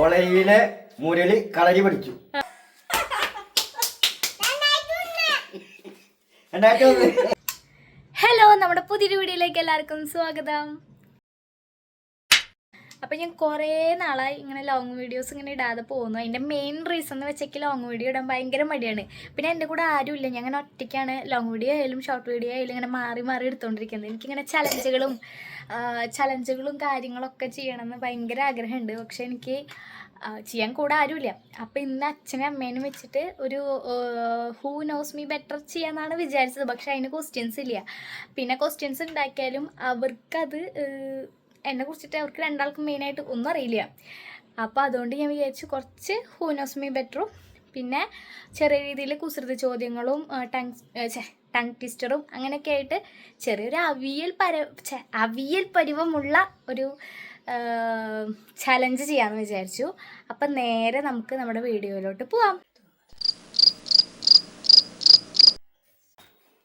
ഓളയിലെ മുരളി കളരി പഠിച്ചു. ഹലോ നമ്മുടെ പുതിയൊരു വീഡിയോയിലേക്ക് എല്ലാവർക്കും സ്വാഗതം. അപ്പം ഞാൻ കുറേ നാളായി ഇങ്ങനെ ലോങ് വീഡിയോസ് ഇങ്ങനെ ഇടാതെ പോകുന്നു. അതിന്റെ മെയിൻ റീസൺ എന്ന് വെച്ചേക്ക് ലോങ് വീഡിയോ ഇടാൻ ഭയങ്കര മടിയാണ്. പിന്നെ എന്റെ കൂടെ ആരും ഇല്ല ഞാൻ അങ്ങനെ ഒറ്റയ്ക്കാണ് ലോങ് വീഡിയോ ആയാലും ഷോർട്ട് വീഡിയോ ആയാലും ഇങ്ങനെ മാറി മാറി എടുത്തുകൊണ്ടിരിക്കുന്നത് എനിക്കിങ്ങനെ ചലഞ്ചുകളും ചലഞ്ചുകളും കാര്യങ്ങളൊക്കെ ചെയ്യണമെന്ന് ഭയങ്കര ആഗ്രഹമുണ്ട്. പക്ഷേ എനിക്ക് ചെയ്യാൻ കൂടെ ആരുമില്ല. അപ്പം ഇന്ന് അച്ഛനും അമ്മേനും വെച്ചിട്ട് ഒരു ഹൂ നോസ് മീ ബെറ്റർ ചെയ്യാന്നാണ് വിചാരിച്ചത്. പക്ഷെ അതിന് ക്വസ്റ്റ്യൻസ് ഇല്ല. പിന്നെ ക്വസ്റ്റ്യൻസ് ഉണ്ടാക്കിയാലും അവർക്കത് എന്നെ കുറിച്ചിട്ട് അവർക്ക് രണ്ടാൾക്കും മെയിനായിട്ട് ഒന്നും അറിയില്ല. അപ്പോൾ അതുകൊണ്ട് ഞാൻ വിചാരിച്ചു കുറച്ച് ഹൂനോസ്മി മീ ബെറ്ററും പിന്നെ ചെറിയ രീതിയിൽ കുസൃതി ചോദ്യങ്ങളും ടങ് ടങ് ട്വിസ്റ്ററും അങ്ങനെയൊക്കെ ആയിട്ട് ചെറിയൊരു അവിയൽ പര അവിയൽ പരിവമുള്ള ഒരു ചലഞ്ച് ചെയ്യാമെന്ന് വിചാരിച്ചു. അപ്പം നേരെ നമുക്ക് നമ്മുടെ വീഡിയോയിലോട്ട് പോവാം.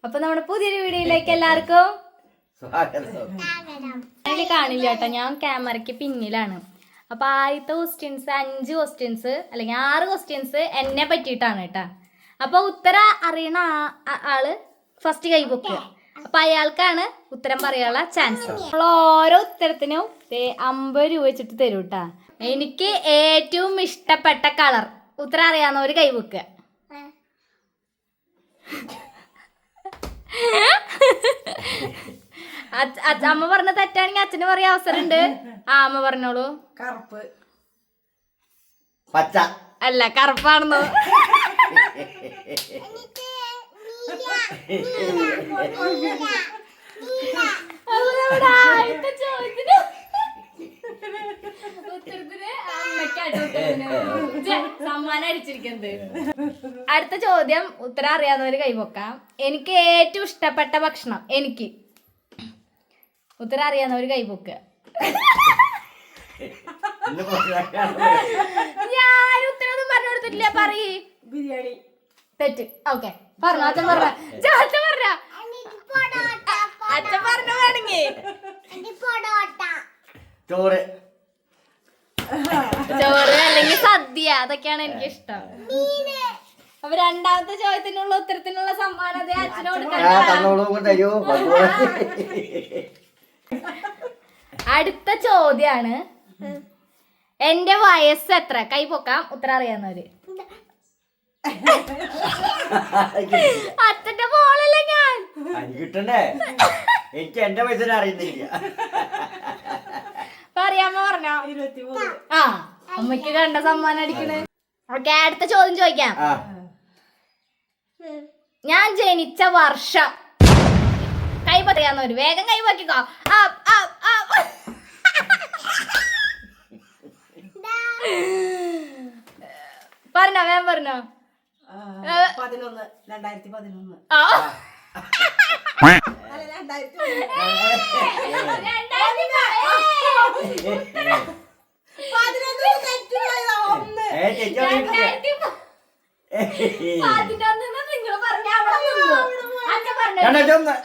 അപ്പം നമ്മുടെ പുതിയൊരു വീഡിയോയിലേക്ക് എല്ലാവർക്കും സ്വാഗതം. അതിൽ കാണില്ല കേട്ടോ. ഞാൻ ക്യാമറയ്ക്ക് പിന്നിലാണ്. അപ്പൊ ആദ്യത്തെ ക്വസ്റ്റ്യൻസ് അഞ്ച് ക്വസ്റ്റ്യൻസ് അല്ലെങ്കിൽ ആറ് ക്വസ്റ്റ്യൻസ് എന്നെ പറ്റിയിട്ടാണ് കേട്ടാ. അപ്പൊ ഉത്തരം അറിയണ ആൾ ഫസ്റ്റ് കൈ പൊക്കുക അപ്പൊ അയാൾക്കാണ് ഉത്തരം പറയാനുള്ള ചാൻസ് നമ്മൾ ഓരോ ഉത്തരത്തിനും അമ്പത് രൂപ വെച്ചിട്ട് തരും എനിക്ക് ഏറ്റവും ഇഷ്ടപ്പെട്ട കളർ ഉത്തരം അറിയാവുന്നവര് കൈവെക്കുക അച്ഛ- അച്ഛ- അമ്മ പറഞ്ഞ തെറ്റാണെങ്കിൽ അച്ഛന് പറയാൻ അവസരണ്ട് ആ അമ്മ പറഞ്ഞോളൂ. കറുപ്പ്. പച്ച. അല്ല കറുപ്പാണെന്നോ? സമ്മാനം അടിച്ചിരിക്കുന്നത്. അടുത്ത ചോദ്യം ഉത്തരം അറിയാവുന്നവര് കൈവക്കാം എനിക്ക് ഏറ്റവും ഇഷ്ടപ്പെട്ട ഭക്ഷണം എനിക്ക്. ഉത്തരം അറിയാന്ന് ഒരു കൈ പുറത്തിറക്കാൻ ഞാൻ ഉത്തരവൊന്നും പറഞ്ഞു കൊടുത്തിട്ടില്ല പറയ്. ബിരിയാണി. തെറ്റ്. ഓക്കെ. പറഞ്ഞു അച്ഛൻ പറഞ്ഞ. അച്ഛൻ പറഞ്ഞ. അച്ഛൻ പറഞ്ഞു വേണമെങ്കിൽ. ചോറ്. ചോറ് അല്ലെങ്കിൽ സദ്യ അതൊക്കെയാണ് എനിക്ക് ഇഷ്ടം അപ്പൊ രണ്ടാമത്തെ ചോദ്യത്തിനുള്ള ഉത്തരത്തിനുള്ള സമ്മാനം ദേ അച്ഛനോട് തന്നോളൂ അടുത്ത ചോദ്യാണ്. എന്റെ വയസ്സ് എത്ര? കൈ പൊക്കാം ഉത്തരം അറിയാവുന്നവര്. അച്ഛന്റെ മോളല്ലേ ഞാൻ? കിട്ടണ്ടേ? എനിക്ക് എന്റെ വയസ്സിനെ അറിയുന്നില്ല. പറയാമോ പറഞ്ഞോ? ആ അമ്മയ്ക്ക് കണ്ട സമ്മാനം അടിക്കണേ. ഓക്കെ അടുത്ത ചോദ്യം ചോദിക്കാം. ഞാൻ ജനിച്ച വർഷം കൈ പറയാന്നൊരു വേഗം കൈ പൊക്കിക്കോ. ആ, ആ, ആ. പറഞ്ഞോ വേഗം പറഞ്ഞോ. പതിനൊന്ന് രണ്ടായിരത്തി പതിനൊന്ന്. നിങ്ങൾ പറഞ്ഞ അവിടെ. രണ്ടായിരത്തി ഒന്ന് ആ, ശരി, ഉത്തരം. രണ്ടായിരത്തി ഒന്ന് ഉത്തരം ഒറ്റ തവണ പറഞ്ഞിട്ടുള്ളൂ. സോറി സമാധാനം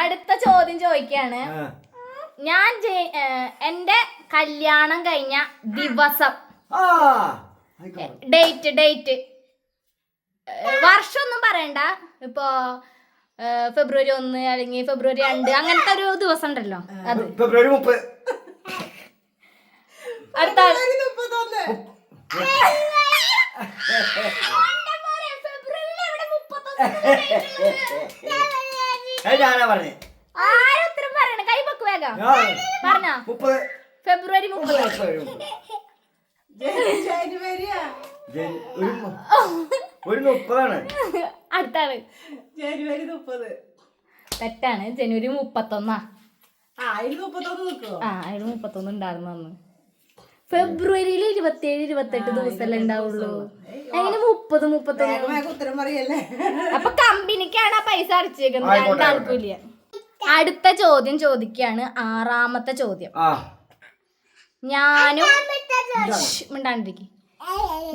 അടുത്ത ചോദ്യം ചോദിക്കാണ്. ഞാൻ എന്റെ കല്യാണം കഴിഞ്ഞ ദിവസം. Date date. വർഷമൊന്നും പറയണ്ട. ഇപ്പോ ഫെബ്രുവരി ഒന്ന് അല്ലെങ്കിൽ ഫെബ്രുവരി രണ്ട് അങ്ങനത്തെ ഒരു ദിവസം ഉണ്ടല്ലോ. അത്. ഫെബ്രുവരി മുപ്പത് അടുത്ത ആൾ. ഫെബ്രുവരി മുപ്പത്തൊന്ന് ഫെബ്രുവരിയിൽ എവിടെ മുപ്പത്തൊന്ന് അത് ഞാനാ പറഞ്ഞേ. ആരും ഉത്തരം പറയണ? കൈ പൊക്ക് വേഗം. ആ, പറഞ്ഞോ? മുപ്പത്. ഫെബ്രുവരി മുപ്പത്. ഫെബ്രുവരി മുപ്പത്. ജന- ജനുവരിയാ ജൻ- ഒരു മു- ഒരു മുപ്പതാണ്. അടുത്ത ജനുവരി മുപ്പത്. തെറ്റാണ്. ജനുവരി മുപ്പത്തൊന്നാ. ആ അതിൽ മുപ്പത്തൊന്ന് ആ അതിന് മുപ്പത്തൊന്ന് ഉണ്ടായിരുന്നു അന്ന്. ഫെബ്രുവരിയിൽ ഇരുപത്തിയേഴ് ഇരുപത്തെട്ട് ദിവസമല്ലേ ഉണ്ടാവുള്ളൂ. അങ്ങനെ മുപ്പത് മുപ്പത്തൊന്ന് അപ്പൊ കമ്പനിക്കാണ് ആ പൈസ അടച്ചേക്കുന്നത്. ആയിക്കോട്ടെ, രണ്ടാൾക്കും ഇല്ല അടുത്ത ചോദ്യം ചോദിക്കാണ് ആറാമത്തെ ചോദ്യം. ആ. ഞാനും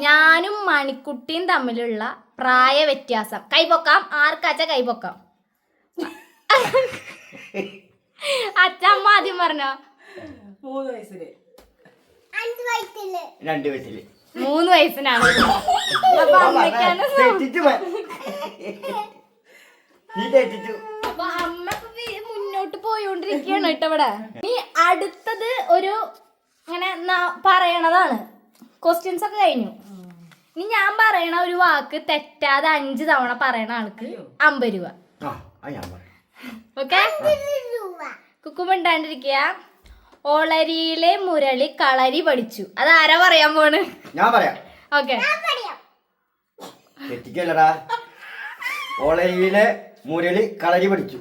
ഞാനും മണിക്കുട്ടിയും തമ്മിലുള്ള പ്രായ വ്യത്യാസം. കൈപൊക്കാം. ആർക്കാച്ച കൈപൊക്കാം? അച്ഛമ്മ ആദ്യം പറഞ്ഞോ? മൂന്ന് വയസ്സിൽ. രണ്ട് വയസ്സിൽ മൂന്ന് വയസ്സിനാണ്. അപ്പൊ അമ്മയ്ക്കാണ് ഇട്ടവിടെ തെറ്റിച്ചു പോയി. നീ തെറ്റിച്ചു. അപ്പൊ അമ്മ ഇപ്പൊ വി- മുന്നോട്ട് പോയോണ്ടിരിക്കുകയാണ് കേട്ടോ ഇവിടെ. ഇനി അടുത്തത് ഒരു ഇങ്ങനെ ന- പറയണതാണ്. ക്വസ്റ്റ്യൻസ് ഒക്കെ കഴിഞ്ഞു. ഇനി ഞാൻ പറയണ ഒരു വാക്ക് തെറ്റാതെ അഞ്ച് തവണ പറയണ ആൾക്ക് അമ്പത് രൂപ. ആ അത് ഞാൻ പറയാം. ഓക്കെ കുക്കുമുണ്ടാണ്ടിരിക്കുക ഒളരിയിലെ മുരളി കളരി പഠിച്ചു. അത് ആരാ പറയാൻ പോണ്? ഞാൻ പറയാം. ഓക്കെ. തെറ്റിക്കല്ലടാ. ഓളരിയിലെ മുരളി കളരി പഠിച്ചു.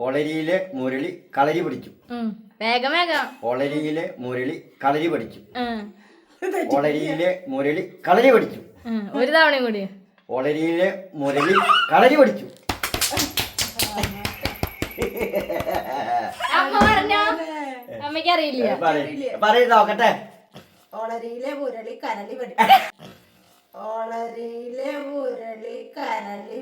ഓളരിയിലെ മുരളി കളരി പഠിച്ചു. വേഗം വേഗം. ഓളരിയിലെ മുരളി കളരി പഠിച്ചു. ഓളരിയിലെ മുരളി കളരി പഠിച്ചു. ഒരു തവണയും കൂടി. ഓളരിയിലെ മുരളി കളരി പഠിച്ചു. അമ്മ പറഞ്ഞോ അമ്മയ്ക്ക് അറിയില്ല പറയ. നോക്കട്ടെ. ഓണരിയിലെ മുരളി കരളി പടി ഓണരിയിലെ മുരളി കരളി?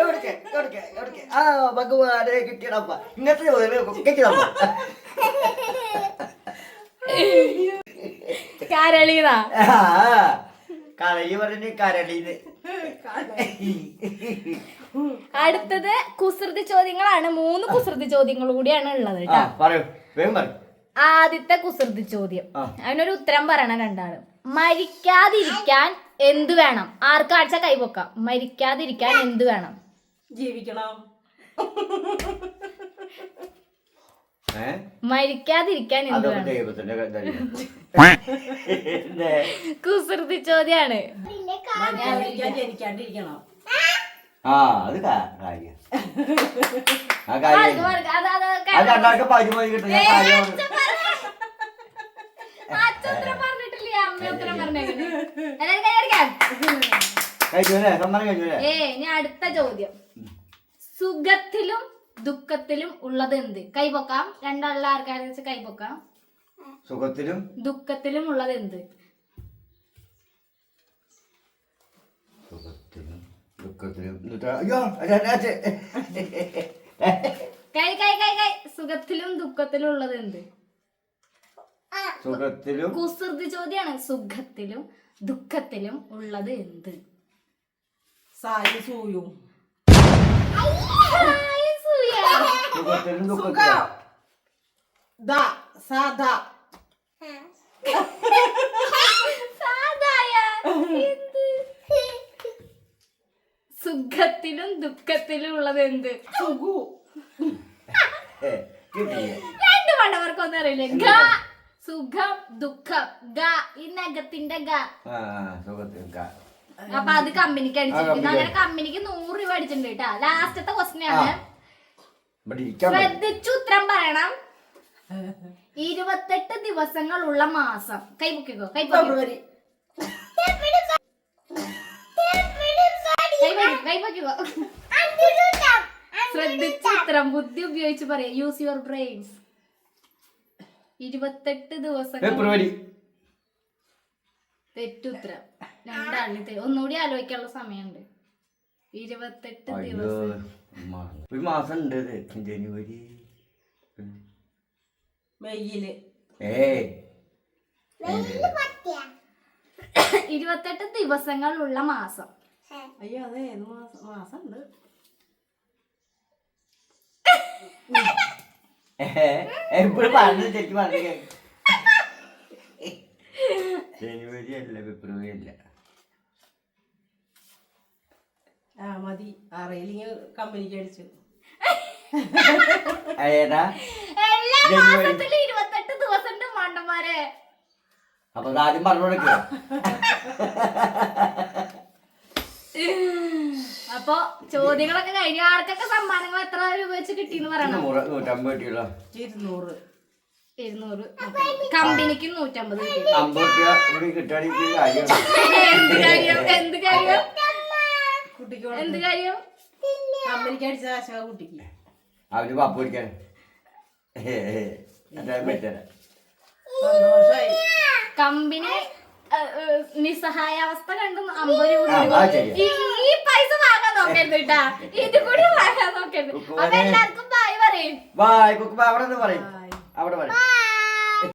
എവിടേക്ക്? ആ ഭഗവാനെ കിട്ടിയടപ്പ ഇങ്ങനത്തെ ചോദ്യം കരളിതാ. കളരി പറഞ്ഞ് കരളിന്ന്. അടുത്തത് കുസൃതി ചോദ്യങ്ങളാണ്. മൂന്ന് കുസൃതി ചോദ്യങ്ങൾ കൂടിയാണ് ഉള്ളത് കേട്ടോ. ആദ്യത്തെ കുസൃതി ചോദ്യം. അതിനൊരു ഉത്തരം പറയണം രണ്ടാളും. മരിക്കാതിരിക്കാൻ എന്ത് വേണം? ആർക്കാഴ്ച കൈപൊക്കാം മരിക്കാതിരിക്കാൻ എന്ത് വേണം? ജീവിക്കണം. മരിക്കാതിരിക്കാൻ അതൊക്കെ ദൈവത്തിന്റെ? കുസൃതി ചോദ്യാണ്. ജനിക്കാണ്ടിരിക്കണം. ആ അത് കാര്യം. ആ കാര്യം. അത് കേട്ടോ. ഞാൻ കാര്യം കഴിഞ്ഞു കഴിഞ്ഞു. ഏ ഇനി അടുത്ത ചോദ്യം. സുഖത്തിലും ദുഃഖത്തിലും ഉള്ളത് എന്ത്? കൈപൊക്കാം. രണ്ടാളുടെ ആൾക്കാരെ വെച്ച് കൈപൊക്കാം. സുഖത്തിലും? ദുഃഖത്തിലും ഉള്ളത് എന്ത്? സുഖത്തിലും ദുഃഖത്തിലും. കൈ കൈ കൈ കൈ. സുഖത്തിലും ദുഃഖത്തിലും ഉള്ളത് എന്ത്? സുഖത്തിലും? കുസൃതി ചോദ്യാണ്. സുഖത്തിലും ദുഃഖത്തിലും ഉള്ളത് എന്ത്? സായി സൂയ. സുഖത്തിലും സുഖം. ദുഃഖത്തിലും ദ സാദാ. സാധായ. എന്ത്? സുഖത്തിലും ദുഃഖത്തിലും ഉള്ളത് എന്ത്? സുഖു. ഏ, കിട്ടിയില്ല രണ്ട് പണ്ടവർക്കൊന്നും അറിയില്ല? ഗ സുഖം ദുഃഖം ഗ ഈ നഖത്തിന്റെ ഗ. ആ സുഖത്തിലും കാ- അപ്പൊ അത് കമ്പനിക്ക് അടിച്ചിരിക്കുന്നു. അങ്ങനെ കമ്പനിക്ക് നൂറ് രൂപ അടിച്ചിട്ടുണ്ട് കേട്ടാ. ലാസ്റ്റത്തെ ക്വസ്റ്റ്യൻ ആണ്. ആ. ശ്രദ്ധിച്ചു ഉത്തരം പറയണം. ഇരുപത്തെട്ട് ദിവസങ്ങളുള്ള മാസം. കൈപൊക്കിക്കോ കൈപൊക്കി കൈപൊക്കിക്കോ ശ്രദ്ധിച്ചു ഉത്തരം ബുദ്ധി ഉപയോഗിച്ച് പറയാ. യൂസ് യുവർ ബ്രെയിൻസ് ഇരുപത്തെട്ട് ദിവസം ഫെബ്രുവരി തെറ്റുത്തരം. രണ്ടാളിന് തെ- ഒന്നുകൂടി ആലോചിക്കാനുള്ള സമയമുണ്ട്. ഇരുപത്തെട്ട് ദിവസം. ഒരു മാസം ഉണ്ട് ഇത്. ജനുവരി. മെയ്യിൽ. ഏയ് ഇരുപത്തെട്ട് ദിവസങ്ങളുള്ള മാസം. അയ്യോ അതെ ഏത് മാസം? മാസം ഉണ്ട്. എപ്പോഴും പറഞ്ഞു തെറ്റി പറഞ്ഞു ജനുവരി അല്ല ഫെബ്രുവരി അല്ല ആ മതി ആ റെയിലിങ് കമ്പനിക്ക് അടിച്ചു. ഏതാ? എല്ലാ ജനുവരി. മാസത്തിലും ഇരുപത്തെട്ട് ദിവസം ഉണ്ട് മണ്ടന്മാരെ. അപ്പൊ അത് ആദ്യം പറഞ്ഞു കൊടുക്കുക അപ്പൊ ചോദ്യങ്ങളൊക്കെ കഴിഞ്ഞു ആർക്കൊക്കെ സമ്മാനങ്ങൾ എത്ര രൂപ വെച്ച് കിട്ടിന്ന് പറയണം? നൂറ്റമ്പത് കിട്ടിയല്ലോ. ഇരുന്നൂറ്. ഇരുന്നൂറ്. കമ്പനിക്ക് നൂറ്റമ്പത് കിട്ടി. അമ്പത് രൂപ കൂടി കിട്ടുകയാണെങ്കിൽ കാര്യം എന്ത് കാര്യം? എന്ത് കാര്യം? കുട്ടിക്ക് എന്ത് കാര്യം? കമ്പനിക്ക് അടിച്ച കാശ കുട്ടിക്ക്. അവന് പപ്പ പിടിക്കാൻ. സന്തോഷായി. കമ്പനി നിസ്സഹായാവസ്ഥ കണ്ടു അമ്പത് രൂപ കൊടുക്കും. ഈ- ഈ പൈസ വാങ്ങാൻ നോക്കരുത് കേട്ടാ. ഇത് കൂടി വാങ്ങാൻ നോക്കരുത്. അപ്പൊ എല്ലാവർക്കും ബായ് പറയും. ബായ് കുക്കുമ്പ അവിടെ നിന്ന് പറയും അവിടെ പറയും.